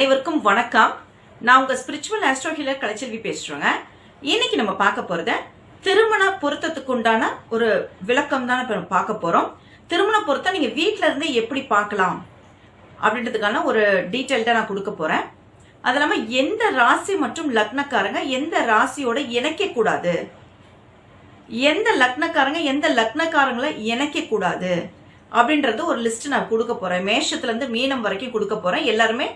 அனைவருக்கும் வணக்கம். நான் உங்க ஸ்பிரிச்சுவல் ஆஸ்ட்ரோ ஹீலர் கலைச்செல்வி பேசுறேங்க. இன்னைக்கு நம்ம பார்க்க போறது திருமண பொருத்தத்துக்கு உண்டான ஒரு விளக்கம் தான் இப்போ நம்ம பார்க்க போறோம். திருமண பொருத்தம் நீங்க வீட்டில் இருந்து எப்படி பார்க்கலாம் அப்படின்றதுக்கான ஒரு டீட்டெயில்டா நான் கொடுக்க போறேன். அது இல்லாம எந்த ராசி மற்றும் லக்னக்காரங்க எந்த ராசியோட இணைக்க கூடாது? எந்த லக்னக்காரங்க எந்த லக்னக்காரங்களை இணைக்க கூடாது? அப்படின்றது ஒரு லிஸ்ட் நான் கொடுக்க போறேன். மேஷத்துல இருந்து மீனம் வரைக்கும் கொடுக்க போறேன். எல்லாருமே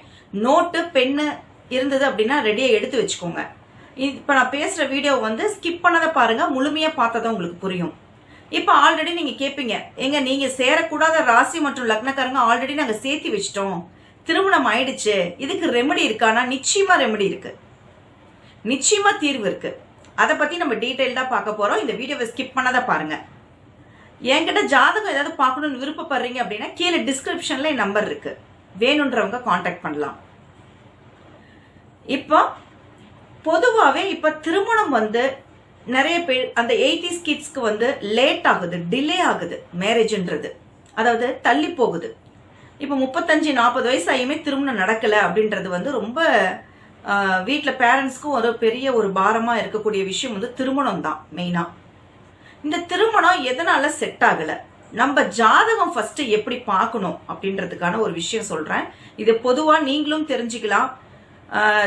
நோட்டு பென்னு இருந்தது அப்படின்னா ரெடியாக எடுத்து வச்சுக்கோங்க. இப்போ நான் பேசுற வீடியோ வந்து ஸ்கிப் பண்ணதை பாருங்க முழுமையா பார்த்தா உங்களுக்கு புரியும். இப்போ ஆல்ரெடி நீங்க கேட்பீங்க எங்க நீங்க சேரக்கூடாத ராசி மற்றும் லக்னக்காரங்க ஆல்ரெடி நாங்க சேர்த்து வச்சிட்டோம். திருமணம் ஆயிடுச்சு இதுக்கு ரெமெடி இருக்கானா? நிச்சயமா ரெமெடி இருக்கு. நிச்சயமா தீர்வு இருக்கு. அதை பத்தி நம்ம டீட்டெயில்டா பார்க்க போறோம். இந்த வீடியோவை ஸ்கிப் பண்ணாத பாருங்க. என்கிட்ட ஜாதகம் ஏதாவது பார்க்கணும்னு விருப்பப்படுறீங்க அப்படின்னா கீழே டிஸ்கிரிப்ஷன்ல என் நம்பர் இருக்கு. வேணுன்றவங்க காண்டாக்ட் பண்ணலாம். இப்போ பொதுவாகவே இப்போ திருமணம் வந்து நிறைய பேர் அந்த எயிட்டிஸ் கிட்ஸ்க்கு வந்து லேட் ஆகுது டிலே ஆகுது மேரேஜ்ன்றது அதாவது தள்ளி போகுது. இப்போ முப்பத்தஞ்சு நாற்பது வயசு ஆகியுமே திருமணம் நடக்கலை அப்படின்றது வந்து ரொம்ப வீட்டில் பேரண்ட்ஸ்க்கும் ஒரு பெரிய ஒரு பாரமாக இருக்கக்கூடிய விஷயம் வந்து திருமணம் தான் மெயினாக இந்த திருமணம் எதனால செட் ஆகலை? நம்ம ஜாதகம் ஃபர்ஸ்ட் எப்படி பார்க்கணும் அப்படின்றதுக்கான ஒரு விஷயம் சொல்றேன். இது பொதுவா நீங்களும் தெரிஞ்சுக்கலாம்.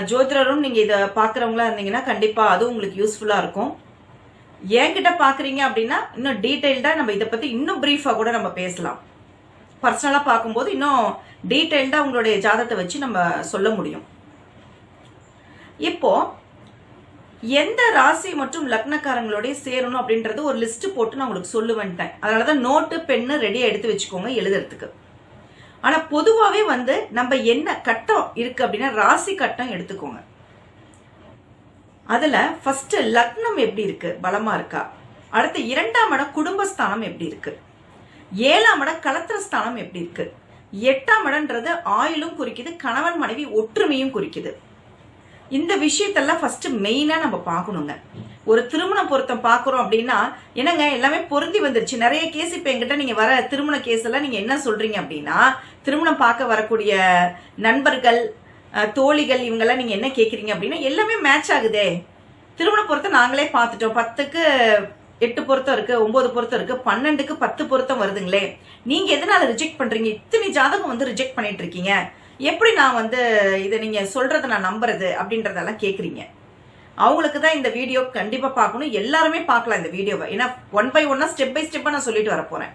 ஜோதிடரும் நீங்க இதை பாக்குறவங்களா இருந்தீங்கன்னா கண்டிப்பா அதுவும் உங்களுக்கு யூஸ்ஃபுல்லா இருக்கும். என்கிட்ட பாக்குறீங்க அப்படின்னா இன்னும் டீட்டெயில்டா நம்ம இதை பத்தி இன்னும் பிரீஃபா கூட நம்ம பேசலாம். பர்சனலா பார்க்கும்போது இன்னும் டீட்டெயில்டா உங்களுடைய ஜாதகத்தை வச்சு நம்ம சொல்ல முடியும். இப்போ எந்த ராசி மற்றும் லக்னக்காரங்களோடய சேரணும் அப்படின்றது ஒரு லிஸ்ட் போட்டு நான் உங்களுக்கு சொல்லுவேன்ட்டேன் அதனால தான் நோட்டு பென்னு ரெடியாக எடுத்து வச்சுக்கோங்க எழுதுறதுக்கு. ஆனால் பொதுவாகவே வந்து நம்ம என்ன கட்டம் இருக்குது அப்படின்னா ராசி கட்டம் எடுத்துக்கோங்க. அதில் ஃபஸ்ட்டு லக்னம் எப்படி இருக்குது பலமாக இருக்கா? அடுத்து இரண்டாம் இடம் குடும்பஸ்தானம் எப்படி இருக்குது ஏழாம் இடம் கலத்திரஸ்தானம் எப்படி இருக்குது எட்டாம் இடம்ன்றது ஆயுளும் குறிக்குது கணவன் மனைவி ஒற்றுமையும் குறிக்குது. இந்த விஷயத்தெல்லாம் ஃபர்ஸ்ட் மெயினா நம்ம பார்க்கணுங்க. ஒரு திருமண பொருத்தம் பார்க்குறோம் அப்படின்னா என்னங்க எல்லாமே பொருந்தி வந்துருச்சு. நிறைய கேஸ் இப்போ எங்கிட்ட நீங்க வர திருமண கேஸ் எல்லாம் நீங்க என்ன சொல்றீங்க அப்படின்னா திருமணம் பார்க்க வரக்கூடிய நண்பர்கள் தோழிகள் இவங்கெல்லாம் நீங்க என்ன கேட்குறீங்க அப்படின்னா எல்லாமே மேட்ச் ஆகுதே. திருமண பொருத்தம் நாங்களே பார்த்துட்டோம். பத்துக்கு எட்டு பொருத்தம் இருக்கு ஒன்பது பொருத்தம் இருக்கு பன்னெண்டுக்கு பத்து பொருத்தம் வருதுங்களே. நீங்க எதனால ரிஜெக்ட் பண்றீங்க? இத்தனை ஜாதகம் வந்து ரிஜெக்ட் பண்ணிட்டு இருக்கீங்க. எப்படி நான் வந்து இதை நீங்கள் சொல்கிறத நான் நம்புறது அப்படின்றதெல்லாம் கேட்குறீங்க அவங்களுக்கு தான் இந்த வீடியோ கண்டிப்பாக பார்க்கணும். எல்லாருமே பார்க்கலாம் இந்த வீடியோவை. ஏன்னா ஒன் பை ஒன்னாக ஸ்டெப் பை ஸ்டெப்பாக நான் சொல்லிட்டு வர போறேன்.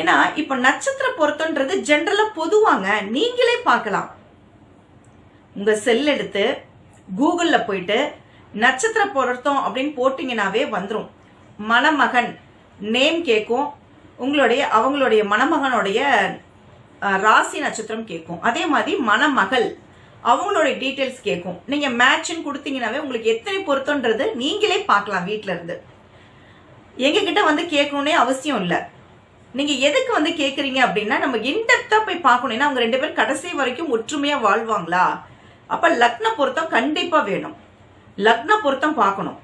ஏன்னா இப்ப நட்சத்திர பொருத்தம்ன்றது ஜென்ரலா பொதுவாங்க. நீங்களே பார்க்கலாம். உங்க செல் எடுத்து கூகுள்ல போயிட்டு நட்சத்திர பொருத்தம் அப்படின்னு போட்டீங்கன்னாவே வந்துடும் மணமகன் நேம் கேட்கும் உங்களுடைய அவங்களுடைய மணமகனுடைய ராசி நட்சத்திரம் கேட்கும். அதே மாதிரி மணமகள் அவங்களுடைய டீட்டெயில்ஸ் கேட்கும். நீங்க மேட்ச்னு கொடுத்தீங்கன்னாவே உங்களுக்கு எத்தனை பொருத்தம்ன்றது நீங்களே பார்க்கலாம் வீட்ல இருந்து எங்க கிட்ட வந்து கேட்கணும்னே அவசியம் இல்லை. நீங்க எதுக்கு வந்து கேட்குறீங்க அப்படின்னா நம்ம இன்டெப்தா போய் பார்க்கணும். ஏன்னா அவங்க ரெண்டு பேரும் கடைசி வரைக்கும் ஒற்றுமையா வாழ்வாங்களா? அப்ப லக்ன பொருத்தம் கண்டிப்பா வேணும். லக்ன பொருத்தம் பார்க்கணும்.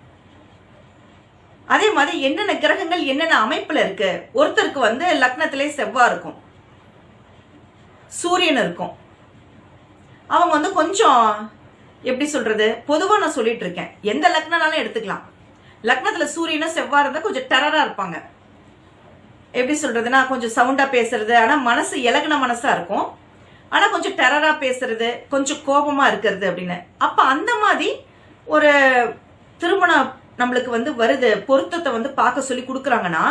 அதே மாதிரி என்னென்ன கிரகங்கள் என்னென்ன அமைப்புல இருக்கு? ஒருத்தருக்கு வந்து லக்னத்திலே செவ்வா இருக்கும். சூரியன் இருக்கும். அவங்க வந்து கொஞ்சம் எப்படி சொல்றது பொதுவா நான் சொல்லிட்டு இருக்கேன். எந்த லக்னனாலும் எடுத்துக்கலாம். லக்னத்துல சூரியனும் செவ்வாய் இருந்தா கொஞ்சம் டெரரா இருப்பாங்க. எப்படி சொல்றதுன்னா கொஞ்சம் சவுண்டா பேசுறது. ஆனா மனசு இலகுன மனசா இருக்கும். ஆனா கொஞ்சம் டெரரா பேசுறது கொஞ்சம் கோபமா இருக்கிறது அப்படின்னு. அப்ப அந்த மாதிரி ஒரு திருமணம் நம்மளுக்கு வந்து வருது பொருத்தத்தை வந்து பார்க்க சொல்லி கொடுக்குறாங்கன்னா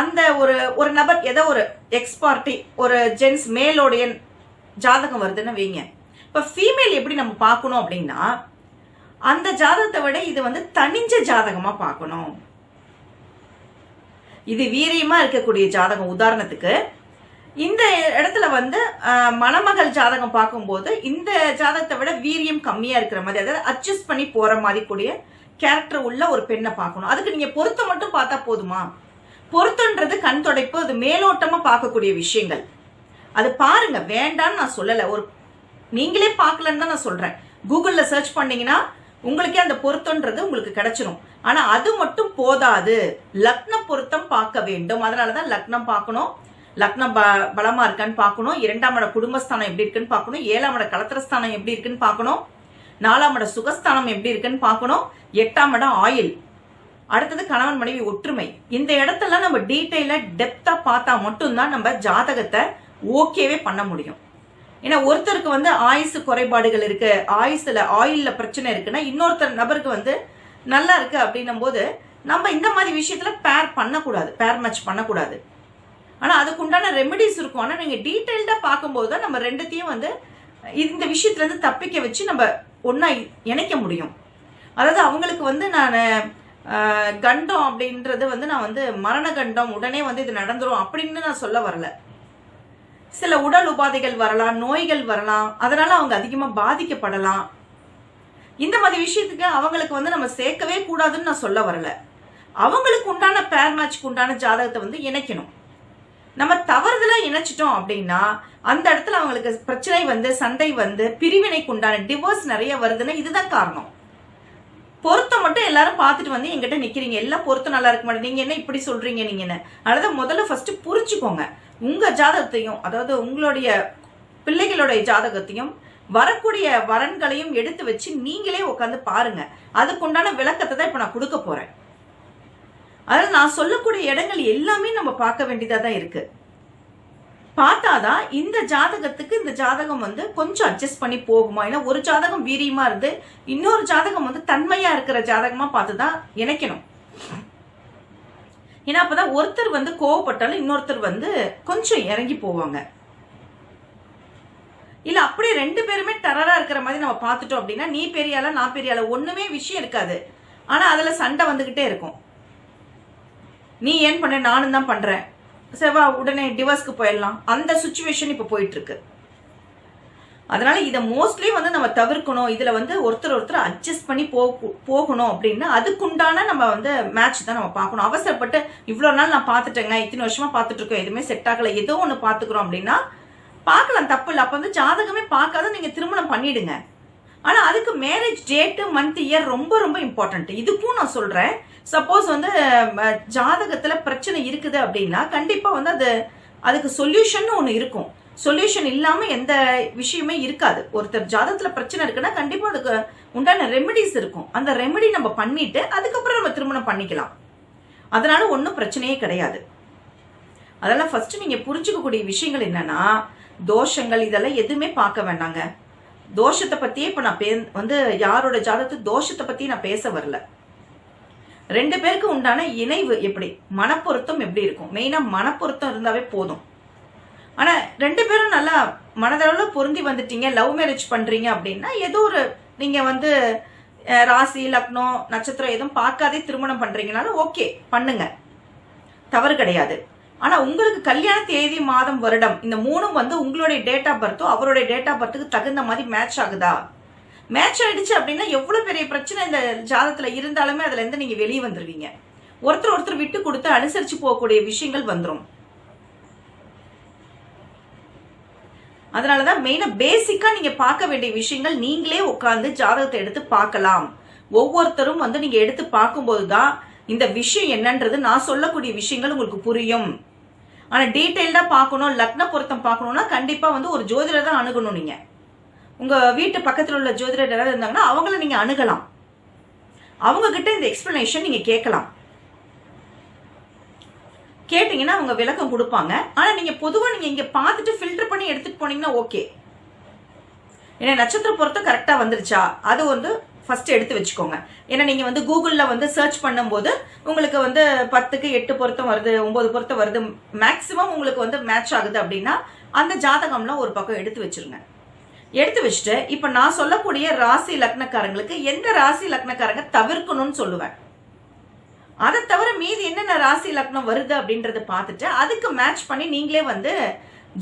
அந்த ஒரு ஒரு நபர் ஏதோ ஒரு எக்ஸ் பார்ட்டி ஒரு ஜென்ஸ் மேலோடைய ஜாதகம் வருதுன்னு வைங்க. இப்ப ஃபீமேல் எப்படி நம்ம பார்க்கணும் அப்படின்னா அந்த ஜாதகத்தை விட இது வந்து தனிஞ்ச ஜாதகமா பார்க்கணும். இது வீரியமா இருக்கக்கூடிய ஜாதகம். உதாரணத்துக்கு இந்த இடத்துல வந்து மணமகள் ஜாதகம் பார்க்கும்போது இந்த ஜாதகத்தை விட வீரியம் கம்மியா இருக்கிற மாதிரி அதாவது அட்ஜஸ்ட் பண்ணி போற மாதிரி கூடிய கேரக்டர் உள்ள ஒரு பெண்ணை பார்க்கணும். அதுக்கு நீங்க பொருத்தம் மட்டும் பார்த்தா போதுமா? பொருத்தன்றது கண் தொடைப்பு அது மேலோட்டமா பார்க்கக்கூடிய விஷயங்கள். அது பாருங்க வேண்டாம்னு நான் சொல்லல. ஒரு நீங்களே பார்க்கலன்னு தான் நான் சொல்றேன். கூகுள்ல சர்ச் பண்ணீங்கன்னா உங்களுக்கே அந்த பொருத்தம்ன்றது உங்களுக்கு கிடைச்சிரும். ஆனா அது மட்டும் போதாது. லக்ன பொருத்தம் பார்க்க வேண்டும். அதனாலதான் லக்னம் பார்க்கணும். லக்னம் ப பலமா இருக்கான்னு பார்க்கணும். இரண்டாம் இட குடும்பஸ்தானம் எப்படி இருக்குன்னு பார்க்கணும். ஏழாம் இட கலத்திரஸ்தானம் எப்படி இருக்குன்னு பார்க்கணும். நாலாம் இட சுகஸ்தானம் எப்படி இருக்குன்னு பார்க்கணும். எட்டாம் இடம் ஆயில் அடுத்தது கணவன் மனைவி ஒற்றுமை. இந்த இடத்தெல்லாம் நம்ம டீட்டெயில டெப்தா பார்த்தா மட்டும்தான் நம்ம ஜாதகத்தை ஓகேவே பண்ண முடியும். ஏன்னா ஒருத்தருக்கு வந்து ஆயுசு குறைபாடுகள் இருக்கு ஆயுசுல ஆயில்ல பிரச்சனை இருக்குன்னா இன்னொருத்தர் நபருக்கு வந்து நல்லா இருக்கு அப்படின்னும் போது நம்ம இந்த மாதிரி விஷயத்துல பேர் பண்ணக்கூடாது பேர் மேட்ச் பண்ணக்கூடாது. ஆனா அதுக்கு உண்டான ரெமெடிஸ் இருக்கும். ஆனா நீங்க டீட்டெயில்டா பார்க்கும்போது தான் நம்ம ரெண்டுத்தையும் வந்து இந்த விஷயத்துல இருந்து தப்பிக்க வச்சு நம்ம ஒன்னா இணைக்க முடியும். அதாவது அவங்களுக்கு வந்து நான் கண்டம் அப்படின்றது வந்து நான் வந்து மரண கண்டம் உடனே வந்து இது நடந்துரும் அப்படின்னு நான் சொல்ல வரல. சில உடல் உபாதைகள் வரலாம் நோய்கள் வரலாம் அதனால அவங்க அதிகமாக பாதிக்கப்படலாம். இந்த மாதிரி விஷயத்துக்கு அவங்களுக்கு வந்து நம்ம சேர்க்கவே கூடாதுன்னு நான் சொல்ல வரல. அவங்களுக்கு உண்டான பேர் மேட்ச்க்கு உண்டான ஜாதகத்தை வந்து இணைக்கணும். நம்ம தவறுதலா இணைச்சிட்டோம் அப்படின்னா அந்த இடத்துல அவங்களுக்கு பிரச்சனை வந்து சண்டை வந்து பிரிவினைக்கு உண்டான டிவோர்ஸ் நிறைய வருதுன்னா இதுதான் காரணம். பொருத்தம் மட்டும் எல்லாரும் பார்த்துட்டு வந்து எங்கிட்ட நிக்கிறீங்க. எல்லாம் பொருத்தம் நல்லா இருக்க மாட்டேன். நீங்க என்ன இப்படி சொல்றீங்க நீங்க என்ன? அதாவது முதல்ல ஃபர்ஸ்ட் புரிஞ்சுக்கோங்க. உங்க ஜாதகத்தையும் அதாவது உங்களுடைய பிள்ளைகளுடைய ஜாதகத்தையும் வரக்கூடிய வரன்களையும் எடுத்து வச்சு நீங்களே உட்காந்து பாருங்க. அதுக்குண்டான விளக்கத்தை தான் இப்ப நான் கொடுக்க போறேன். அதாவது நான் சொல்லக்கூடிய இடங்கள் எல்லாமே நம்ம பார்க்க வேண்டியதா தான் இருக்கு. பார்த்தாதான் இந்த ஜாதகத்துக்கு இந்த ஜாதகம் வந்து கொஞ்சம் அட்ஜஸ்ட் பண்ணி போகுமா? ஏன்னா ஒரு ஜாதகம் வீரியமா இருந்து இன்னொரு ஜாதகம் வந்து தன்மையா இருக்கிற ஜாதகமா பார்த்துதான் இணைக்கணும். ஏன்னா அப்பதான் ஒருத்தர் வந்து கோவப்பட்டாலும் இன்னொருத்தர் வந்து கொஞ்சம் இறங்கி போவாங்க. இல்ல அப்படியே ரெண்டு பேருமே டரரா இருக்கிற மாதிரி நம்ம பார்த்துட்டோம் அப்படின்னா நீ பெரியால நான் பெரியால ஒண்ணுமே விஷயம் இருக்காது. ஆனா அதுல சண்டை வந்துகிட்டே இருக்கும். நீ ஏன் பண்ண? நானும் தான் பண்றேன். செவ்வா உடனே டிவோர்ஸ்க்கு போயிடலாம். அந்த சுச்சுவேஷன் இப்போ போயிட்டு இருக்கு அதனால இதை மோஸ்ட்லி வந்து நம்ம தவிர்க்கணும். இதுல வந்து ஒருத்தர் ஒருத்தர் அட்ஜஸ்ட் பண்ணி போகணும் அப்படின்னா அதுக்குண்டான நம்ம வந்து மேட்ச் தான் நம்ம பார்க்கணும். அவசரப்பட்டு இவ்வளோ நாள் நான் பார்த்துட்டேங்க இத்தனை வருஷமா பார்த்துட்டு இருக்கோம் எதுவுமே செட் ஆகல ஏதோ ஒன்று பார்த்துக்கிறோம் அப்படின்னா பார்க்கலாம் தப்பு இல்லை. அப்போ வந்து ஜாதகமே பார்க்காத நீங்க திருமணம் பண்ணிடுங்க. ஆனா அதுக்கு மேரேஜ் டேட்டு மந்த் இயர் ரொம்ப ரொம்ப இம்பார்ட்டன்ட் இதுக்கும் நான் சொல்றேன். சப்போஸ் வந்து ஜாதகத்தில் ஜாதகத்துல பிரச்சனை இருக்குது அப்படின்னா கண்டிப்பா வந்து அது அதுக்கு சொல்யூஷன் ஒன்று இருக்கும். சொல்யூஷன் இல்லாம எந்த விஷயமே இருக்காது. ஒருத்தர் ஜாதகத்துல பிரச்சனை இருக்குன்னா கண்டிப்பா அதுக்கு உண்டான ரெமெடிஸ் இருக்கும். அந்த ரெமெடி நம்ம பண்ணிட்டு அதுக்கப்புறம் நம்ம திருமணம் பண்ணிக்கலாம். அதனால ஒன்றும் பிரச்சனையே கிடையாது. அதெல்லாம் ஃபர்ஸ்ட் நீங்க புரிஞ்சுக்கக்கூடிய விஷயங்கள் என்னன்னா தோஷங்கள் இதெல்லாம் எதுவுமே பார்க்க வேண்டாங்க. தோஷத்தை பத்தியே இப்ப நான் பே வந்து யாரோட ஜாதகத்து தோஷத்தை பத்தி நான் பேச வரல. ரெண்டு பேருக்கு உண்டான இணைவு எப்படி? மனப்பொருத்தம் எப்படி இருக்கும்? மெயினா மனப்பொருத்தம் இருந்தாவே போதும். ஆனா ரெண்டு பேரும் நல்லா மனதளவுல பொருந்தி வந்துட்டீங்க லவ் மேரேஜ் பண்றீங்க அப்படின்னா ஏதோ ஒரு நீங்க வந்து ராசி லக்னம் நட்சத்திரம் எதுவும் பார்க்காதே திருமணம் பண்றீங்கனாலும் ஓகே பண்ணுங்க. தவறு கிடையாது. ஆனா உங்களுக்கு கல்யாண தேதி மாதம் வருடம் இந்த மூணும் வந்து உங்களுடைய டேட் ஆஃப் பர்த்தோ அவருடைய டேட் ஆஃப் பர்த்துக்கு தகுந்த மாதிரி மேட்ச் ஆகுதா? மேட்ச் ஆயிடுச்சு அப்படின்னா எவ்வளவு பெரிய பிரச்சனை இந்த ஜாதத்துல இருந்தாலுமே அதுல இருந்து நீங்க வெளியே வந்துருவீங்க. ஒருத்தர் ஒருத்தர் விட்டு கொடுத்து அனுசரிச்சு போகக்கூடிய விஷயங்கள் வந்துரும். அதனாலதான் மெயினா பேசிக்கா நீங்க பார்க்க வேண்டிய விஷயங்கள் நீங்களே உட்கார்ந்து ஜாதகத்தை எடுத்து பார்க்கலாம். ஒவ்வொருத்தரும் வந்து நீங்க எடுத்து பார்க்கும்போது தான் இந்த விஷயம் என்னன்றது நான் சொல்லக்கூடிய விஷயங்கள் உங்களுக்கு புரியும். ஆனா டீட்டெயில்டா பார்க்கணும் லக்ன பொருத்தம் பார்க்கணும்னா கண்டிப்பா வந்து ஒரு ஜோதிடர் தான் அணுகணும் நீங்க. உங்க வீட்டு பக்கத்தில் உள்ள ஜோதிடர் யாராவது இருந்தாங்கன்னா அவங்கள நீங்க அணுகலாம். அவங்க கிட்ட இந்த எக்ஸ்பிளனேஷன் நீங்க கேட்கலாம். கேட்டீங்கன்னா அவங்க விளக்கம் கொடுப்பாங்க. ஆனா நீங்க பொதுவா நீங்க இங்க பார்த்துட்டு ஃபில்டர் பண்ணி எடுத்துட்டு போனீங்கன்னா ஓகே ஏன்னா நட்சத்திர பொருத்தம் கரெக்டாக வந்துருச்சா? அது வந்து ஃபர்ஸ்ட் எடுத்து வச்சுக்கோங்க. ஏன்னா நீங்கள் வந்து கூகுளில் வந்து சர்ச் பண்ணும்போது உங்களுக்கு வந்து பத்துக்கு எட்டு பொருத்தம் வருது ஒம்பது பொருத்தம் வருது மேக்சிமம் உங்களுக்கு வந்து மேட்ச் ஆகுது அப்படின்னா அந்த ஜாதகம்லாம் ஒரு பக்கம் எடுத்து வச்சிருங்க. எடுத்து வச்சுட்டு இப்ப நான் சொல்லக்கூடிய ராசி லக்னக்காரங்களுக்கு எந்த ராசி லக்னக்காரங்க தவிர்க்கணும்னு சொல்லுவேன். அதை தவிர மீதி என்னென்ன ராசி லக்னம் வருது அப்படின்றத பார்த்துட்டு அதுக்கு மேட்ச் பண்ணி நீங்களே வந்து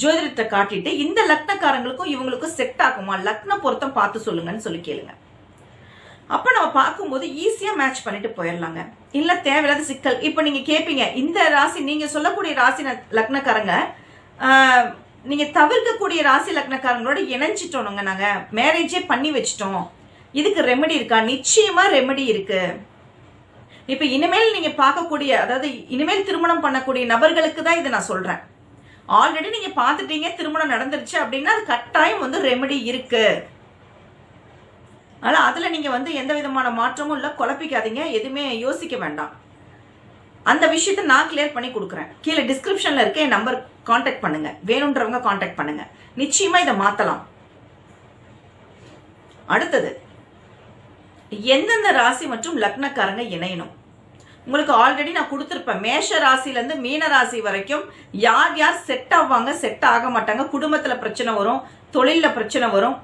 ஜோதிடத்தை காட்டிட்டு இந்த லக்னக்காரங்களுக்கும் இவங்களுக்கும் செட் ஆகுமா? லக்ன பொருத்தம் பார்த்து சொல்லுங்கன்னு சொல்லி கேளுங்க. அப்ப நம்ம பார்க்கும்போது ஈஸியா மேட்ச் பண்ணிட்டு போயிடலாங்க. இல்ல தேவையில்லாத சிக்கல். இப்ப நீங்க கேப்பீங்க இந்த ராசி நீங்க சொல்லக்கூடிய ராசி லக்னக்காரங்க நீங்க தவிர்க்கக்கூடிய ராசி லக்னக்காரங்களோட இணைஞ்சிட்டோனுங்க நாங்க. மேரேஜே பண்ணி வச்சிட்டோம். இதுக்கு ரெமெடி இருக்கா? நிச்சயமா ரெமெடி இருக்கு. இப்ப இனிமேல் நீங்க பார்க்கக்கூடிய அதாவது இனிமேல் திருமணம் பண்ணக்கூடிய நபர்களுக்கு தான் இதை நான் சொல்றேன். ஆல்ரெடி நீங்க பார்த்துட்டீங்க திருமணம் நடந்துருச்சு அப்படின்னா அது கட்டாயம் வந்து ரெமெடி இருக்கு. அதனால அதுல நீங்க வந்து எந்த விதமான மாற்றமும் இல்ல குழப்பிக்காதீங்க. எதுவுமே யோசிக்க வேண்டாம். அந்த விஷயத்த நான் கிளியர் பண்ணி கொடுக்குறேன். கீழே டிஸ்கிரிப்ஷன்ல இருக்க என் நம்பர் காண்டாக்ட் பண்ணுங்க. வேணுன்றவங்க காண்டாக்ட் பண்ணுங்க. நிச்சயமா இதை மாத்தலாம். அடுத்தது எந்தெந்த ராசி மற்றும் லக்னக்காரங்க இணையணும்? உங்களுக்கு ஆல்ரெடி நான் கொடுத்துருப்பேன். மேஷ ராசிலேருந்து மீன ராசி வரைக்கும் யார் யார் செட் ஆவாங்க செட் ஆக மாட்டாங்க குடும்பத்தில் பிரச்சனை வரும் தொழிலில் பிரச்சனை வரும்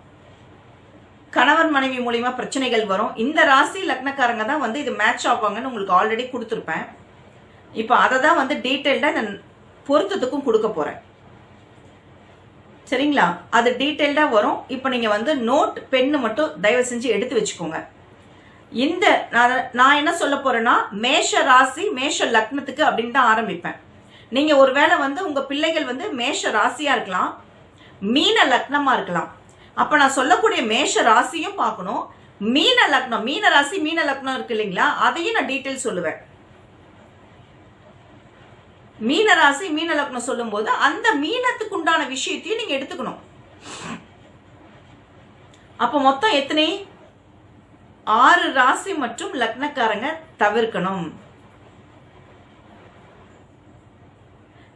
கணவன் மனைவி மூலியமா பிரச்சனைகள் வரும். இந்த ராசி லக்னக்காரங்க தான் வந்து இது மேட்ச் ஆவாங்கன்னு உங்களுக்கு ஆல்ரெடி கொடுத்துருப்பேன். இப்போ அதை தான் வந்து டீட்டெயில்டாக நான் பொருத்தத்துக்கும் கொடுக்க போகிறேன் சரிங்களா? அது டீட்டெயில்டாக வரும். இப்போ நீங்கள் வந்து நோட் பென்னு மட்டும் தயவு செஞ்சு எடுத்து வச்சுக்கோங்க. இந்த நான் நான் என்ன சொல்ல போறேன்னா மேஷ ராசி மேஷ லக்னத்துக்கு அப்படின்னு தான் ஆரம்பிப்பேன். நீங்க ஒருவேளை வந்து உங்க பிள்ளைகள் வந்து மேஷ ராசியா இருக்கலாம் மீன லக்னமா இருக்கலாம். அப்ப நான் சொல்லக்கூடிய மேஷ ராசியும் பார்க்கணும். மீன லக்னம் மீன ராசி மீன லக்னம் இருக்கு இல்லைங்களா? அதையும் நான் டீட்டெயில் சொல்லுவேன். மீன ராசி மீன லக்னம் சொல்லும்போது அந்த மீனத்துக்கு உண்டான விஷயத்தையும் நீங்க எடுத்துக்கணும். அப்ப மொத்தம் எத்தனை? ஆறு ராசி மற்றும் லக்னக்காரங்க தவிர்க்கணும்.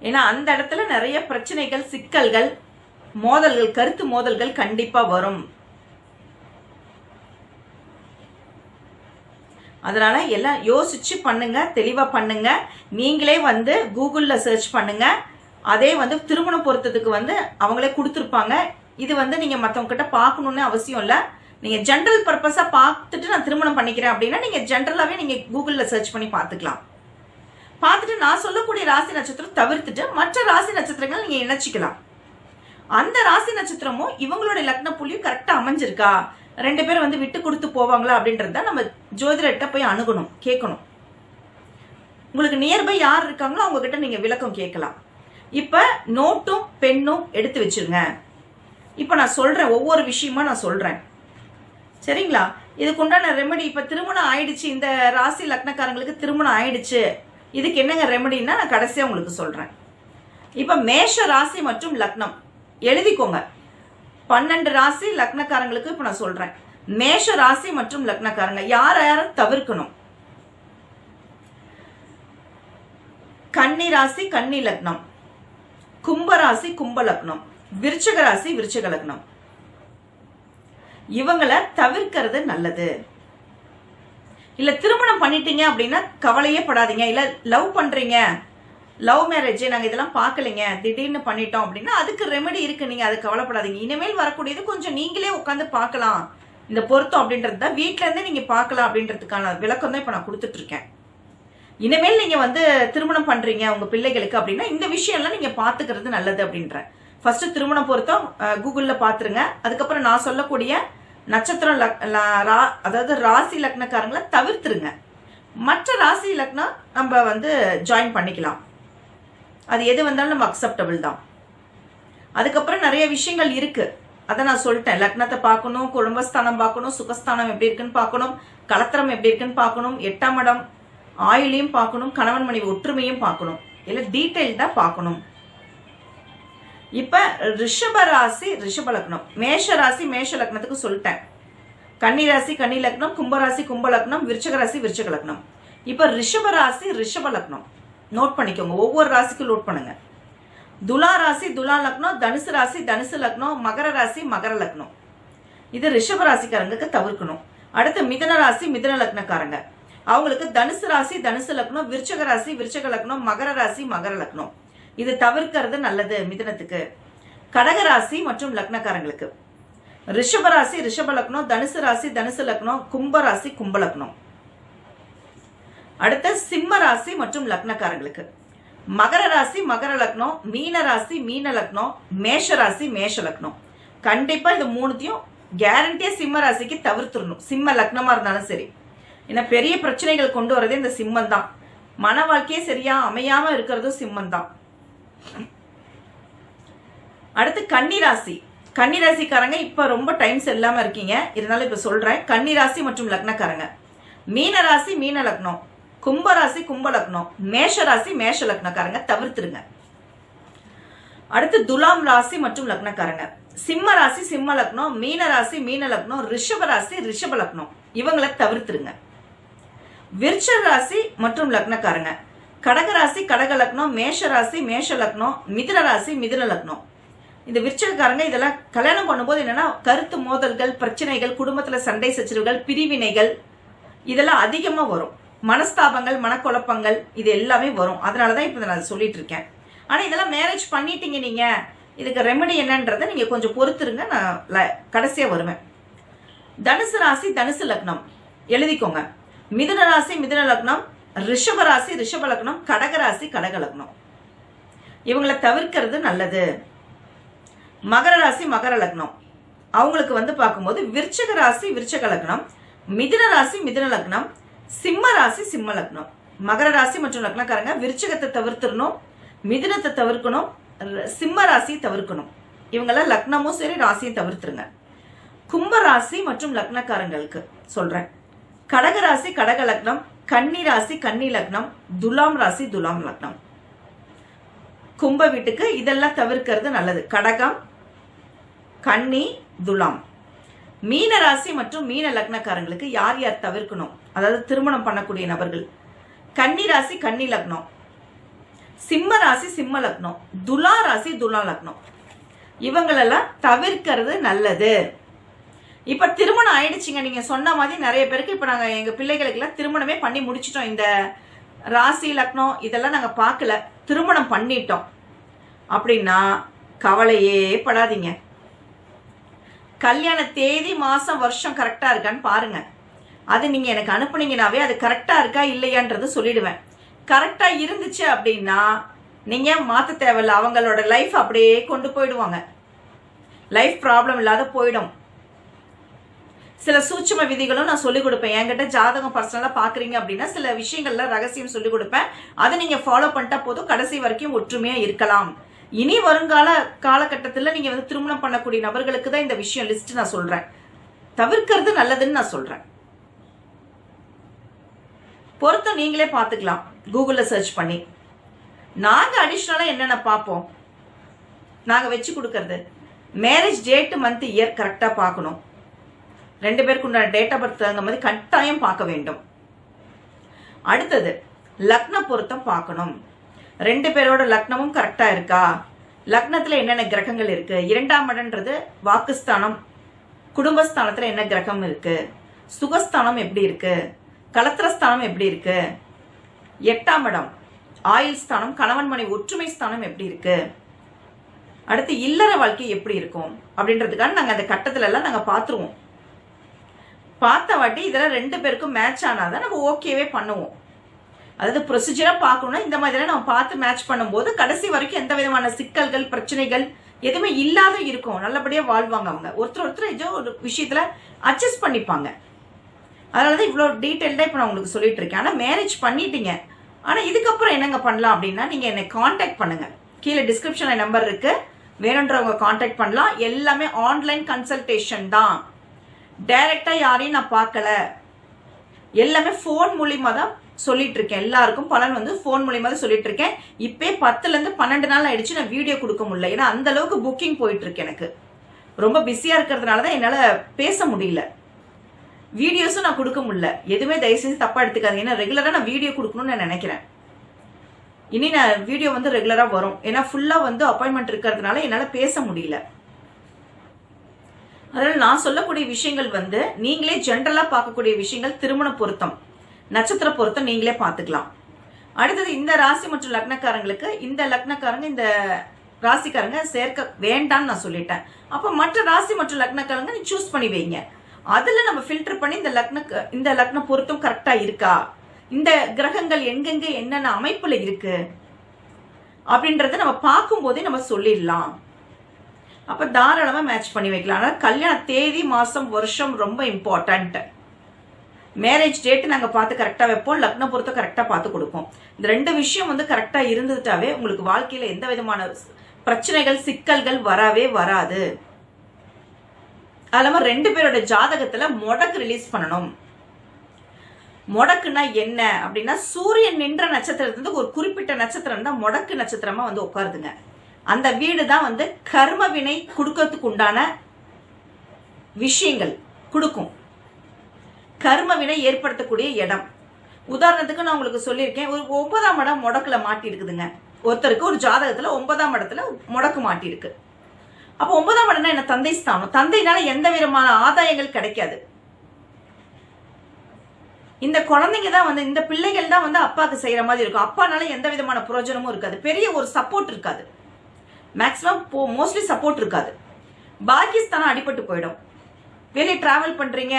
ஏன்னா அந்த இடத்துல நிறைய பிரச்சனைகள் சிக்கல்கள் மோதல்கள் கருத்து மோதல்கள் கண்டிப்பா வரும். அதனால எல்லாம் யோசிச்சு பண்ணுங்க தெளிவா பண்ணுங்க. நீங்களே வந்து கூகுள்ல சர்ச் பண்ணுங்க. அதே வந்து திருமண பொருத்தத்துக்கு வந்து அவங்களே கொடுத்துருப்பாங்க. இது வந்து நீங்க மத்தவங்க கிட்ட பார்க்கணும்னு அவசியம் இல்லை. நீங்க ஜென்ரல் பர்பஸா பார்த்துட்டு நான் திருமணம் பண்ணிக்கிறேன் அப்படின்னா நீங்க ஜென்ரலாவே நீங்க கூகுள்ல சர்ச் பண்ணி பார்த்துக்கலாம். பார்த்துட்டு நான் சொல்லக்கூடிய ராசி நட்சத்திரம் தவிர்த்துட்டு மற்ற ராசி நட்சத்திரங்கள் நீங்க இணைச்சிக்கலாம். அந்த ராசி நட்சத்திரமும் இவங்களுடைய லக்ன புள்ளியும் கரெக்டா அமைஞ்சிருக்கா? ரெண்டு பேரும் வந்து விட்டு கொடுத்து போவாங்களா அப்படின்றத நம்ம ஜோதிடர்கிட்ட போய் அணுகணும் கேட்கணும். உங்களுக்கு நியர்பை யார் இருக்காங்களோ அவங்க கிட்ட நீங்க விளக்கம் கேட்கலாம். இப்ப நோட்டும் பெண்ணும் எடுத்து வச்சிருங்க. இப்ப நான் சொல்றேன் ஒவ்வொரு விஷயமா நான் சொல்றேன். சரிங்களா? இதுக்கு உண்டான ரெமடி இப்ப திருமணம் ஆயிடுச்சு இந்த ராசி லக்னக்காரங்களுக்கு திருமணம் ஆயிடுச்சு. இதுக்கு என்னங்க ரெமெடின்னா நான் கடைசியா உங்களுக்கு சொல்றேன். இப்ப மேஷ ராசி மற்றும் லக்னம் எழுதிக்கோங்க. பன்னெண்டு ராசி லக்னக்காரங்களுக்கு இப்ப நான் சொல்றேன். மேஷ ராசி மற்றும் லக்னக்காரங்க யார் யார தவிர்க்கணும்? கன்னி ராசி கன்னி லக்னம். கும்ப ராசி கும்ப லக்னம். விருச்சக ராசி விருச்சக லக்னம். இவங்களை தவிர்க்கிறது நல்லது. இல்ல திருமணம் பண்ணிட்டீங்க அப்படின்னா கவலையே படாதீங்க. இல்ல லவ் பண்றீங்க. லவ் மேரேஜ் நாங்கள் இதெல்லாம் பார்க்கலைங்க. திடீர்னு பண்ணிட்டோம் அப்படின்னா அதுக்கு ரெமெடி இருக்கு. நீங்கள் அது கவலைப்படாதீங்க. இனிமேல் வரக்கூடியது கொஞ்சம் நீங்களே உட்காந்து பார்க்கலாம். இந்த பொருத்தம் அப்படின்றது தான். வீட்ல நீங்கள் பார்க்கலாம் அப்படின்றதுக்கான விளக்கம் தான் இப்போ நான் கொடுத்துட்ருக்கேன். இனிமேல் நீங்கள் வந்து திருமணம் பண்ணுறீங்க உங்கள் பிள்ளைகளுக்கு அப்படின்னா இந்த விஷயம்லாம் நீங்கள் பார்த்துக்கிறது நல்லது அப்படின்ற. ஃபர்ஸ்ட் திருமணம் பொருத்தம் கூகுளில் பார்த்துருங்க. அதுக்கப்புறம் நான் சொல்லக்கூடிய நட்சத்திரம் லக்- ரா- அதாவது ராசி லக்னக்காரங்களை தவிர்த்துருங்க. மற்ற ராசி லக்னம் நம்ம வந்து ஜாயின் பண்ணிக்கலாம். அது எது வந்தாலும் நம்ம அக்செப்டபிள் தான். அதுக்கப்புறம் நிறைய விஷயங்கள் இருக்கு. அதை நான் சொல்லிட்டேன். லக்னத்தை பார்க்கணும் குடும்பஸ்தானம் பார்க்கணும் சுகஸ்தானம் எப்படி இருக்குன்னு பார்க்கணும் கலத்திரம் எப்படி இருக்குன்னு பார்க்கணும் எட்டாம் இடம் ஆயுளையும் பார்க்கணும் கணவன் மனைவி ஒற்றுமையும் பார்க்கணும். இல்லை டீட்டெயில்டாக பார்க்கணும். இப்ப ரிஷப ராசி ரிஷப லக்னம். மேஷ ராசி மேஷ லக்னத்துக்கு சொல்லிட்டேன். கன்னி ராசி கன்னி லக்னம் கும்பராசி கும்ப லக்னம் விருச்சக ராசி விருச்சக லக்னம். இப்ப ரிஷப ராசி ரிஷப லக்னம். நோட் பண்ணிக்கோங்க. ஒவ்வொரு ராசிக்கும் நோட் பண்ணுங்க. துலா ராசி துலா லக்னம் தனுசு ராசி தனுசு லக்னம் மகர ராசி மகர லக்னம். இது ரிஷப ராசிக்காரங்களுக்கு தவிர்க்கணும். அடுத்து மிதன ராசி மிதன லக்னக்காரங்க. அவங்களுக்கு தனுசு ராசி தனுசு லக்னம் விருச்சக ராசி விருச்சக லக்னம் மகர ராசி மகர லக்னம். இது தவிர்க்கிறது நல்லது மிதனத்துக்கு. கடக ராசி மற்றும் லக்னக்காரங்களுக்கு. ரிஷப ராசி ரிஷப லக்னம் தனுசு ராசி தனுசு லக்னம் கும்ப ராசி கும்ப லக்னம். அடுத்த சிம்ம ராசி மற்றும் லக்னக்காரங்களுக்கு. மகர ராசி மகர லக்னம் மீன ராசி மீன லக்னம் மேஷ ராசி மேஷ லக்னம். கண்டிப்பா இது மூணுத்தையும் கேரண்டியா சிம்ம ராசிக்கு தவிர்த்துடணும். சிம்ம லக்னமா இருந்தாலும் சரி. ஏன்னா பெரிய பிரச்சனைகள் கொண்டு வரதே இந்த சிம்மம் தான். மன வாழ்க்கையே சரியா அமையாம இருக்கிறதும் சிம்மம் தான். அடுத்து கன்னிராசி கன்னிராசிக்காரங்க இப்ப ரொம்ப டைம்ஸ் இல்லாம இருக்கீங்க. இருந்தாலும் இப்ப சொல்றேன். கன்னிராசி மற்றும் லக்னக்காரங்க. மீன ராசி மீன லக்னம். கும்பராசி கும்பலக்னம். மேஷராசி மேஷ ராசி மேஷ லக்னக்காரங்க தவிர்த்துருங்க. அடுத்து துலாம் ராசி மற்றும் லக்னக்காரங்க. சிம்ம ராசி சிம்ம லக்னம் மீன ராசி மீன லக்னம் ரிஷப ராசி ரிஷப லக்னம் இவங்களை தவிர்த்துருங்க. விருச்ச ராசி மற்றும் லக்னக்காரங்க. கடக ராசி கடக லக்னம் மேஷ ராசி மேஷ லக்னம் மிதுன ராசி மிதுன லக்னம் இந்த விருச்சகக்காரங்க இதெல்லாம் கல்யாணம் பண்ணும்போது என்னன்னா கருத்து மோதல்கள் பிரச்சனைகள் குடும்பத்துல சண்டை சச்சரவுகள் பிரிவினைகள் இதெல்லாம் அதிகமா வரும். மனஸ்தாபங்கள் மனக்குழப்பங்கள் இது எல்லாமே வரும். அதனாலதான் இப்ப நான் சொல்லிட்டு இருக்கேன். ஆனா இதெல்லாம் மேரேஜ் பண்ணிட்டீங்க நீங்க. இதுக்கு ரெமெடி என்னன்றதை நீங்க கொஞ்சம் பொறுத்துருங்க. நான் ல- கடைசியா வருவேன். தனுசு ராசி தனுசு லக்னம். எழுதிக்கோங்க. மிதுன ராசி மிதுன லக்னம். ரிஷப ராசி ரிஷப லக்னம். கடக ராசி கடக லக்னம். இவங்களை தவிர்க்கிறது நல்லது. மகர ராசி மகர லக்னம். அவங்களுக்கு வந்து பார்க்கும்போது விருச்சக ராசி விருச்சக லக்னம். மிதுன ராசி மிதுன லக்னம். சிம்ம ராசி சிம்ம லக்னம். மகர ராசி மற்றும் லக்னக்காரங்க விருச்சகத்தை தவிர்த்துடணும் மிதுனத்தை தவிர்க்கணும் சிம்ம ராசியை தவிர்க்கணும். இவங்கெல்லாம் லக்னமும் சரி ராசியும் தவிர்த்துருங்க. கும்ப ராசி மற்றும் லக்னக்காரங்களுக்கு சொல்றேன். கடக ராசி கடக லக்னம் கன்னி ராசி கன்னி லக்னம் துலாம் ராசி துலாம் லக்னம். கும்ப வீட்டுக்கு இதெல்லாம் தவிர்க்கிறது நல்லது. கடகம் கன்னி துலாம். மீன ராசி மற்றும் மீன லக்னக்காரங்களுக்கு யார் யார் தவிர்க்கணும்? அதாவது திருமணம் பண்ணக்கூடிய நபர்கள். கன்னி ராசி கன்னி லக்னம். சிம்ம ராசி சிம்ம லக்னம். துலா ராசி துலா லக்னம். இவங்களெல்லாம் தவிர்க்கிறது நல்லது. இப்ப திருமணம் ஆயிடுச்சுங்க. நீங்க சொன்ன மாதிரி நிறைய பேருக்கு இப்ப நாங்க எங்க பிள்ளைகளுக்கு எல்லாம் திருமணமே பண்ணி முடிச்சிட்டோம். இந்த ராசி லக்னம் இதெல்லாம் நாங்க பார்க்கல. திருமணம் பண்ணிட்டோம். அப்படின்னா கவலையே படாதீங்க. கல்யாண தேதி மாதம் வருஷம் கரெக்டாக இருக்கான்னு பாருங்க. அது நீங்கள் எனக்கு அனுப்புனீங்கனாவே அது கரெக்டாக இருக்கா இல்லையான்றது சொல்லிடுவேன். கரெக்டாக இருந்துச்சு அப்படின்னா நீங்கள் மாற்ற தேவையில்ல அவங்களோட லைஃப் அப்படியே கொண்டு போயிடுவாங்க. லைஃப் ப்ராப்ளம் இல்லாத போயிடும். சில சூட்சும விதிகளும் நான் சொல்லிக் கொடுப்பேன். என்கிட்ட ஜாதகம் பர்சனலாக பார்க்குறீங்க அப்படின்னா சில விஷயங்கள்ல ரகசியம் சொல்லிக் கொடுப்பேன். அதை நீங்கள் ஃபாலோ பண்ணிட்டா போதும். கடைசி வரைக்கும் ஒற்றுமையாக இருக்கலாம். இனி வருங்கால காலகட்டத்தில் நீங்க வந்து திருமணம் பண்ணக்கூடிய நபர்களுக்கு தான் இந்த விஷயம் லிஸ்ட் நான் சொல்றேன். தவிர்க்கிறது நல்லதுன்னு நான் சொல்றேன். பொருத்தம் நீங்களே பார்த்துக்கலாம். கூகுளில் சர்ச் பண்ணி. நாங்கள் அடிஷ்னலாக என்னென்ன பார்ப்போம்? நாங்கள் வச்சு கொடுக்கறது. மேரேஜ் டேட்டு மந்த் இயர் கரெக்டாக பார்க்கணும். ரெண்டு பேருக்கு உண்டான டேட் ஆஃப் பர்த் தகுந்த மாதிரி கட்டாயம் பார்க்க வேண்டும். அடுத்தது லக்ன பொருத்தம் பார்க்கணும். ரெண்டு பேரோட லக்னமும் கரெக்டா இருக்கா? லக்னத்துல என்னென்ன கிரகங்கள் இருக்கு? இரண்டாம் இடம்ன்றது வாக்குஸ்தானம். குடும்பஸ்தானத்துல என்ன கிரகம் இருக்கு? சுகஸ்தானம் எப்படி இருக்கு? கலத்திரஸ்தானம் எப்படி இருக்கு? எட்டாம் இடம். ஆயுள் ஸ்தானம் கணவன் மனை ஒற்றுமை ஸ்தானம் எப்படி இருக்கு? அடுத்து இல்லற வாழ்க்கை எப்படி இருக்கும்? அப்படின்றதுக்காக நாங்க அந்த கட்டத்துல எல்லாம் நாங்க பாத்துருவோம். பார்த்த வாட்டி இதெல்லாம் ரெண்டு பேருக்கும் மேட்ச் ஆனாதான் நம்ம ஓகேவே பண்ணுவோம். அதாவது ப்ரொசீஜராக பார்க்கணும்னா இந்த மாதிரிலாம் நம்ம பார்த்து மேட்ச் பண்ணும்போது கடைசி வரைக்கும் எந்த விதமான சிக்கல்கள் பிரச்சனைகள் எதுவுமே இல்லாத இருக்கும். நல்லபடியாக வாழ்வாங்க அவங்க. ஒருத்தர் ஒருத்தர் ஏதோ ஒரு விஷயத்தில் அட்ஜஸ்ட் பண்ணிப்பாங்க. அதனாலதான் இவ்வளோ டீட்டெயில்டாக இப்போ நான் உங்களுக்கு சொல்லிட்டு இருக்கேன். ஆனால் மேரேஜ் பண்ணிட்டீங்க. ஆனால் இதுக்கப்புறம் என்னங்க பண்ணலாம் அப்படின்னா நீங்கள் என்னை காண்டாக்ட் பண்ணுங்கள் கீழே டிஸ்கிரிப்ஷனில் நம்பர் இருக்குது வேணுன்றவங்க காண்டாக்ட் பண்ணலாம். எல்லாமே ஆன்லைன் கன்சல்டேஷன் தான். டைரக்டா யாரையும் நான் பார்க்கல. எல்லாமே ஃபோன் மூலிமா தான் சொல்லிட்டு இருக்கேன் எல்லாருக்கும் பலன் வந்து ஃபோன் மூலியமா தான் சொல்லிட்டு இருக்கேன் இப்பே பத்துல இருந்து பன்னெண்டு நாள் ஆயிடுச்சு நான் வீடியோ கொடுக்க முடியல. ஏன்னா அந்த அளவுக்கு புக்கிங் போயிட்டு இருக்கு எனக்கு. ரொம்ப பிஸியா இருக்கிறதுனால தான் என்னால பேச முடியல. வீடியோஸும் நான் கொடுக்க முடியல. எதுவுமே தயவு செஞ்சு தப்பா எடுத்துக்காதீங்க. ஏன்னா ரெகுலரா நான் வீடியோ கொடுக்கணும்னு நான் நினைக்கிறேன். இனி நான் வீடியோ வந்து ரெகுலரா வரும். ஏன்னா ஃபுல்லா வந்து அப்பாயின்மெண்ட் இருக்கிறதுனால என்னால பேச முடியல. அதனால நான் சொல்லக்கூடிய விஷயங்கள் வந்து நீங்களே ஜென்ரலா பார்க்கக்கூடிய விஷயங்கள் திருமண பொருத்தம். நட்சத்திர பொருத்தம் நீங்களே பார்த்துக்கலாம். அடுத்தது இந்த ராசி மற்றும் லக்னக்காரங்களுக்கு இந்த லக்னக்காரங்க இந்த ராசிக்காரங்க சேர்க்க வேண்டாம்னு நான் சொல்லிட்டேன். அப்ப மற்ற ராசி மற்றும் லக்னக்காரங்க நீ சூஸ் பண்ணி வைங்க. அதுல நம்ம ஃபில்டர் பண்ணி இந்த லக்ன இந்த லக்ன பொருத்தம் கரெக்டா இருக்கா? இந்த கிரகங்கள் எங்கெங்க என்னென்ன அமைப்புல இருக்கு? அப்படின்றத நம்ம பார்க்கும்போதே நம்ம சொல்லிடலாம். அப்ப தாராளமா மேட்ச் பண்ணி வைக்கலாம். ஆனா கல்யாண தேதி மாசம் வருஷம் ரொம்ப இம்பார்ட்டன்ட் மேரேஜ் டேட் நாங்கள் பார்த்து கரெக்டாக வைப்போம் லக்ன பொருத்தம் கரெக்டாக பார்த்து கொடுப்போம். இந்த ரெண்டு விஷயம் வந்து கரெக்டாக இருந்துட்டாவே உங்களுக்கு வாழ்க்கையில் எந்த விதமான பிரச்சனைகள் சிக்கல்கள் வரவே வராது. அது ரெண்டு பேரோட ஜாதகத்தில் முடக்கு ரிலீஸ் பண்ணணும். முடக்குனா என்ன அப்படின்னா சூரியன் நின்ற நட்சத்திரத்துல ஒரு குறிப்பிட்ட நட்சத்திரம் தான் முடக்கு நட்சத்திரமா வந்து உட்காருதுங்க. அந்த வீடு தான் வந்து கர்ம வினை கொடுக்கறதுக்கு உண்டான விஷயங்கள் கொடுக்கும். கர்ம வினை ஏற்படுத்தக்கூடிய இடம். உதாரணத்துக்கு நான் உங்களுக்கு சொல்லியிருக்கேன் ஒரு ஒன்பதாம் இடம் முடக்கில் மாட்டி இருக்குதுங்க ஒருத்தருக்கு ஒரு ஜாதகத்தில் ஒன்பதாம் இடத்துல முடக்கு மாட்டி இருக்கு அப்போ ஒன்பதாம் இடம்னா என்ன? தந்தை ஸ்தானம். தந்தைனால எந்த விதமான ஆதாயங்கள் கிடைக்காது. இந்த குழந்தைங்க தான் வந்து இந்த பிள்ளைகள் தான் வந்து அப்பாவுக்கு செய்யற மாதிரி இருக்கும். அப்பானால எந்த விதமான பிரயோஜனமும் இருக்காது. பெரிய ஒரு சப்போர்ட் இருக்காது. மேக்ஸிமம் மோஸ்ட்லி சப்போர்ட் இருக்காது. பாகிஸ்தானம் அடிபட்டு போயிடும். வெளியே டிராவல் பண்றீங்க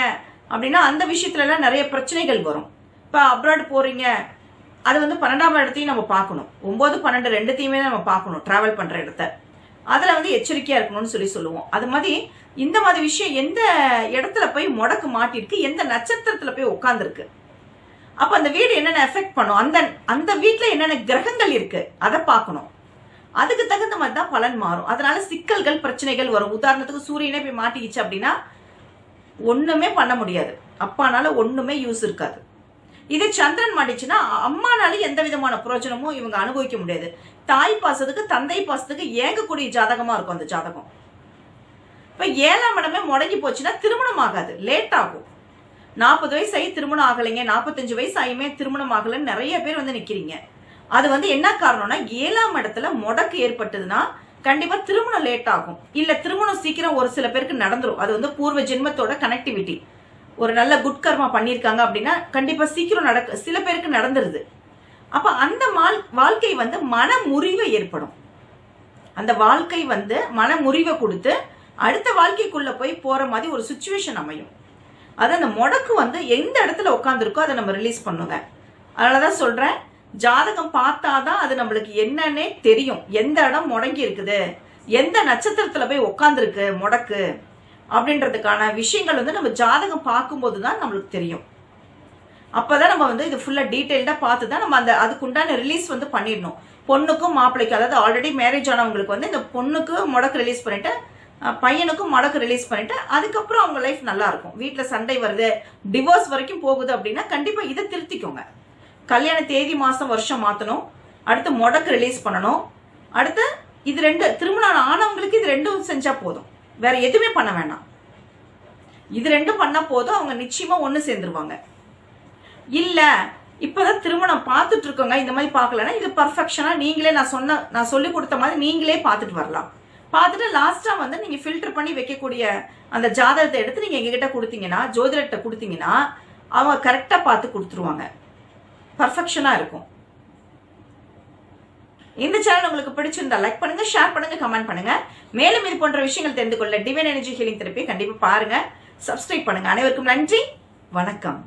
அப்படின்னா அந்த விஷயத்துலலாம் நிறைய பிரச்சனைகள் வரும். இப்போ அப்ராட் போகிறீங்க அது வந்து பன்னெண்டாம் இடத்தையும் நம்ம பார்க்கணும். ஒம்பது பன்னெண்டு ரெண்டுத்தையுமே நம்ம பார்க்கணும் ட்ராவல் பண்ணுற இடத்த. அதில் வந்து எச்சரிக்கையாக இருக்கணும்னு சொல்லி சொல்லுவோம். அது மாதிரி இந்த மாதிரி விஷயம் எந்த இடத்துல போய் முடக்கு மாட்டிருக்கு எந்த நட்சத்திரத்தில் போய் உட்காந்துருக்கு அப்போ அந்த வீடு என்னென்ன எஃபெக்ட் பண்ணும் அந்த அந்த வீட்டில் என்னென்ன கிரகங்கள் இருக்குது அதை பார்க்கணும். அதுக்கு தகுந்த மாதிரி தான் பலன் மாறும். அதனால சிக்கல்கள் பிரச்சனைகள் வரும். உதாரணத்துக்கு சூரியனே போய் மாட்டிக்கிச்சு அப்படின்னா ஒண்ணுமே பண்ண முடியாது. அப்பானால ஒண்ணுமே யூஸ் இருக்காது. இதே சந்திரன் மாட்டிச்சுன்னா அம்மானால எந்த விதமான பிரயோஜனமும் இவங்க அனுபவிக்க முடியாது. தாய் பாசத்துக்கு தந்தை பாசத்துக்கு ஏங்கக்கூடிய ஜாதகமா இருக்கும் அந்த ஜாதகம். இப்ப ஏழாம் இடமே முடங்கி போச்சுன்னா திருமணம் ஆகாது. லேட் ஆகும். நாற்பது வயசு ஆகி திருமணம் ஆகலைங்க. நாற்பத்தஞ்சு வயசு ஆகியுமே திருமணம் ஆகலைன்னு நிறைய பேர் வந்து நிக்கிறீங்க. அது வந்து என்ன காரணம்னா ஏழாம் இடத்துல முடக்கு ஏற்பட்டதுன்னா கண்டிப்பா திருமணம் லேட் ஆகும். இல்ல திருமணம் சீக்கிரம் ஒரு சில பேருக்கு நடந்துரும். அது வந்து பூர்வ ஜென்மத்தோட கனெக்டிவிட்டி ஒரு நல்ல குட் கர்மா பண்ணியிருக்காங்க அப்படின்னா கண்டிப்பா சீக்கிரம் நடக்க சில பேருக்கு நடந்துருது. அப்ப அந்த வாழ்க்கை வந்து மன முறிவை ஏற்படும். அந்த வாழ்க்கை வந்து மன முறிவை கொடுத்து அடுத்த வாழ்க்கைக்குள்ள போய் போற மாதிரி ஒரு சுச்சுவேஷன் அமையும். அது அந்த முடக்கு வந்து எந்த இடத்துல உட்காந்துருக்கோ அதை நம்ம ரிலீஸ் பண்ணுங்க. அதனாலதான் சொல்றேன் ஜாதகம் பார்த்தாதான் அது நம்மளுக்கு என்னன்னே தெரியும். எந்த இடம் முடங்கி இருக்குது? எந்த நட்சத்திரத்துல போய் உட்காந்துருக்கு முடக்கு. அப்படின்றதுக்கான விஷயங்கள் வந்து நம்ம ஜாதகம் பார்க்கும்போது தான் நம்மளுக்கு தெரியும். அப்போதான் நம்ம வந்து இது ஃபுல்லாக டீட்டெயில்டாக பார்த்து தான் நம்ம அந்த அதுக்குண்டான ரிலீஸ் வந்து பண்ணிடணும். பொண்ணுக்கும் மாப்பிள்ளைக்கும் அதாவது ஆல்ரெடி மேரேஜ் ஆனவங்களுக்கு வந்து இந்த பொண்ணுக்கு முடக்கு ரிலீஸ் பண்ணிட்டு பையனுக்கும் முடக்கு ரிலீஸ் பண்ணிட்டு அதுக்கப்புறம் அவங்க லைஃப் நல்லா இருக்கும். வீட்டில் சண்டை வருது டிவோர்ஸ் வரைக்கும் போகுது அப்படின்னா கண்டிப்பாக இதை திருத்திக்கோங்க. கல்யாண தேதி மாசம் வருஷம் மாத்தணும். அடுத்து முடக்கு ரிலீஸ் பண்ணணும். அடுத்து இது ரெண்டு திருமணம் ஆனவங்களுக்கு இது ரெண்டும் செஞ்சா போதும். வேற எதுவுமே பண்ண வேணாம். இது ரெண்டும் பண்ணா போதும் அவங்க நிச்சயமா ஒண்ணு சேர்ந்துருவாங்க. இல்ல இப்பதான் திருமணம் பார்த்துட்டு இருக்கோங்க. இந்த மாதிரி பார்க்கலன்னா இது பர்ஃபெக்ஷனா நீங்களே நான் சொன்ன நான் சொல்லி கொடுத்த மாதிரி நீங்களே பார்த்துட்டு வரலாம். பார்த்துட்டு லாஸ்டா வந்து நீங்க ஃபில்டர் பண்ணி வைக்கக்கூடிய அந்த ஜாதகத்தை எடுத்து நீங்க எங்ககிட்ட கொடுத்தீங்கன்னா ஜோதிடத்தை கொடுத்தீங்கன்னா அவங்க கரெக்டா பார்த்து கொடுத்துருவாங்க. பர்ஃபெக்ஷனாக இருக்கும். இந்த சேனல் உங்களுக்கு பிடிச்சிருந்தா லைக் பண்ணுங்க ஷேர் பண்ணுங்க கமெண்ட் பண்ணுங்க. மேலும் இது போன்ற விஷயங்கள் தெரிந்து கொள்ள டிவைன் எனர்ஜி ஹீலிங் தெரப்பி கண்டிப்பா பாருங்க. சப்ஸ்கிரைப் பண்ணுங்க. அனைவருக்கும் நன்றி. வணக்கம்.